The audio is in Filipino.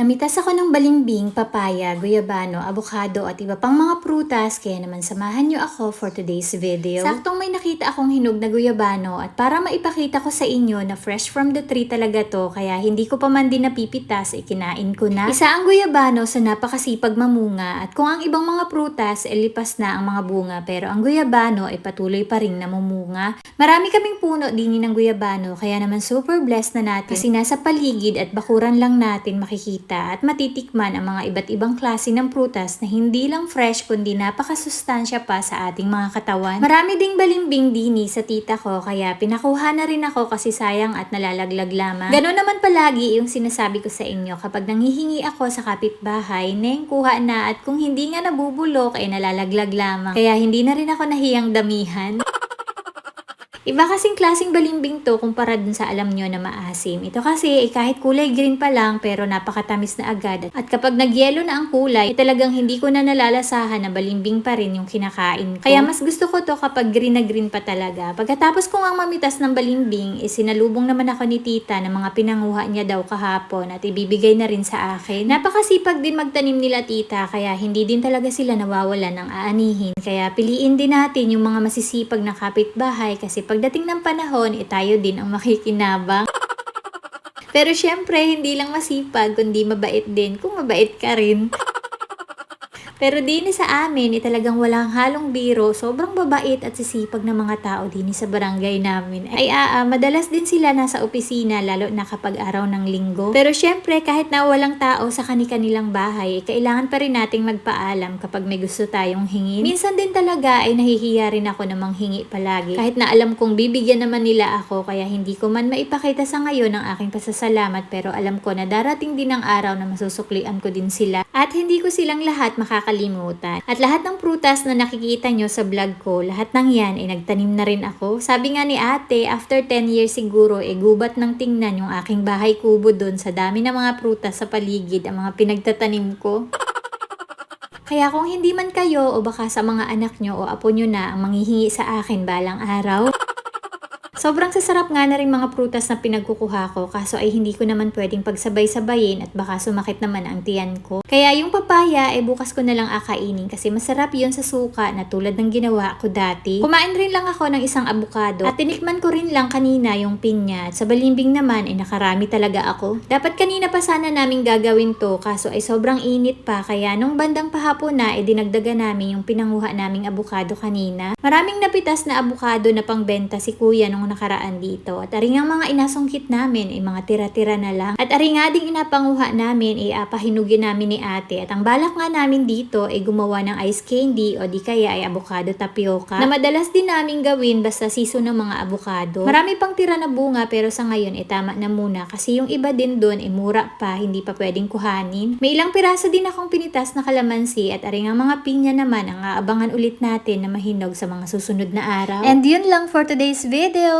Namitas ako ng balimbing, papaya, guyabano, abukado at iba pang mga prutas kaya naman samahan niyo ako for today's video. Saktong may nakita akong hinog na guyabano at para maipakita ko sa inyo na fresh from the tree talaga to kaya hindi ko pa man din napipitas, ikinain ko na. Isa ang guyabano sa napakasipag mamunga at kung ang ibang mga prutas ay lipas na ang mga bunga pero ang guyabano ay patuloy pa rin namumunga. Marami kaming puno din ng guyabano kaya naman super blessed na natin kasi nasa paligid at bakuran lang natin makikita at matitikman ang mga iba't ibang klase ng prutas na hindi lang fresh kundi napakasustansya pa sa ating mga katawan. Marami ding balimbing dini sa tita ko kaya pinakuha na rin ako kasi sayang at nalalaglag lamang. Ganon naman palagi yung sinasabi ko sa inyo kapag nanghihingi ako sa kapitbahay, neng kuha na at kung hindi nga nabubulok ay nalalaglag lamang. Kaya hindi na rin ako nahiyang damihan. Iba kasing klaseng balimbing to kumpara dun sa alam nyo na maasim. Ito kasi eh, kahit kulay green pa lang pero napakatamis na agad. At kapag nagyelo na ang kulay, eh, talagang hindi ko na nalalasahan na balimbing pa rin yung kinakain ko. Kaya mas gusto ko to kapag green na green pa talaga. Pagkatapos kong ang mamitas ng balimbing, eh, sinalubong naman ako ni tita na mga pinanguha niya daw kahapon at ibibigay na rin sa akin. Napakasipag din magtanim nila tita kaya hindi din talaga sila nawawala ng aanihin. Kaya piliin din natin yung mga masisipag na kapitbahay kasi pagdating ng panahon, eh, tayo din ang makikinabang. Pero syempre, hindi lang masipag, kundi mabait din kung mabait ka rin. Pero din sa amin, eh, talagang walang halong biro, sobrang babait at sisipag ng mga tao din sa barangay namin. Ay aa, madalas din sila nasa opisina, lalo na kapag araw ng linggo. Pero syempre, kahit na walang tao sa kani-kanilang bahay, eh, kailangan pa rin nating magpaalam kapag may gusto tayong hingin. Minsan din talaga ay nahihiya rin ako na manghingi palagi. Kahit na alam kong bibigyan naman nila ako, kaya hindi ko man maipakita sa ngayon ang aking pasasalamat, pero alam ko na darating din ang araw na masusuklian ko din sila. At hindi ko silang lahat makakalimutan. At lahat ng prutas na nakikita nyo sa vlog ko, lahat ng yan ay nagtanim na rin ako. Sabi nga ni ate, after 10 years siguro, eh gubat ng tingnan yung aking bahay kubo doon sa dami ng mga prutas sa paligid, ang mga pinagtatanim ko. Kaya kung hindi man kayo o baka sa mga anak nyo o apo nyo na ang manghihingi sa akin balang araw, Sobrang sasarap nga na rin mga prutas na pinagkukuha ko kaso ay hindi ko naman pwedeng pagsabay-sabayin at baka sumakit naman ang tiyan ko. Kaya yung papaya ay bukas ko na lang akainin kasi masarap yun sa suka na tulad ng ginawa ko dati. Kumain rin lang ako ng isang abukado at tinikman ko rin lang kanina yung pinya at sa balimbing naman ay nakarami talaga ako. Dapat kanina pa sana namin gagawin to kaso ay sobrang init pa kaya nung bandang pahapon na ay dinagdagan namin yung pinanguha naming abukado kanina. Maraming napitas na abukado na pangbenta si kuya nung nakaraan dito. At aring ang mga inasungkit namin ay mga tira-tira na lang. At aring nga ding inapanguha namin ay apahinugin namin ni ate. At ang balak nga namin dito ay gumawa ng ice candy o di kaya ay avocado tapioca na madalas din namin gawin basta season ng mga avocado. Marami pang tira na bunga pero sa ngayon ay tama na muna kasi yung iba din doon ay mura pa, hindi pa pwedeng kuhanin. May ilang piraso din akong pinitas na kalamansi at aring ang mga pinya naman ang aabangan ulit natin na mahinog sa mga susunod na araw. And yun lang for today's video.